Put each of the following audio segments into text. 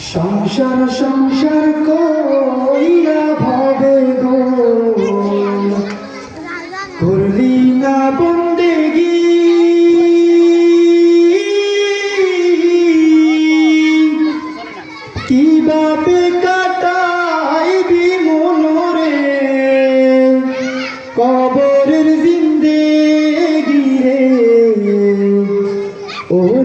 সংসার সংসার কইরা ভাবে গো। করলি না বন্দেগি। কীভাবে কাটাইবি মনরে? কবরের জিন্দেগি রে। ওরে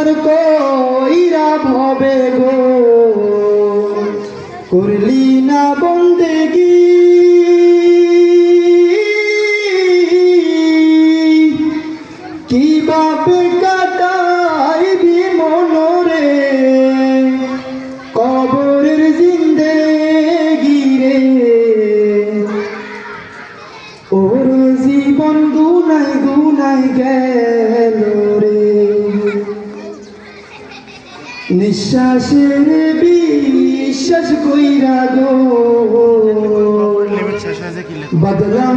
সংসার কইরা ভবে গো? করলি না বন্দেগি। কীভাবে কাটাইবি নিঃশ্বাসের বিশ্বাস কইরা গো। বদলাম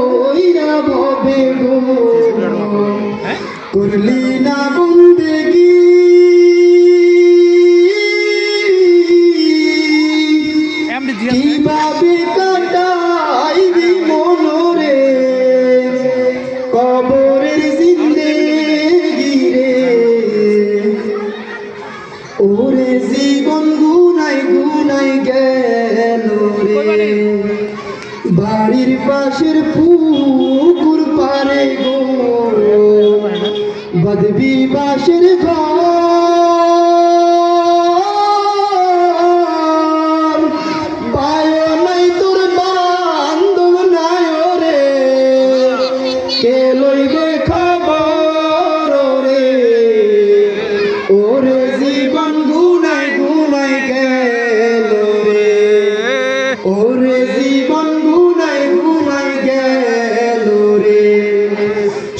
করলি না বন্দেগি। কীভাবে কাটাইবি মনরে? কবরের জিন্দেগি রে। ওরে জীবন গুনাই গুনাই গেল রে। বাড়ির পাশের পুকুর পারে গো। বদবি বাসের ঘর। রে কে লইবে খবর রে? ওরে জীবন গুনাই গুনাই গেল রে। ওরে জীবন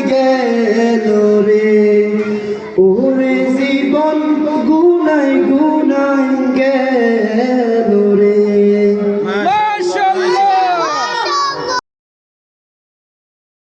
গেল রে।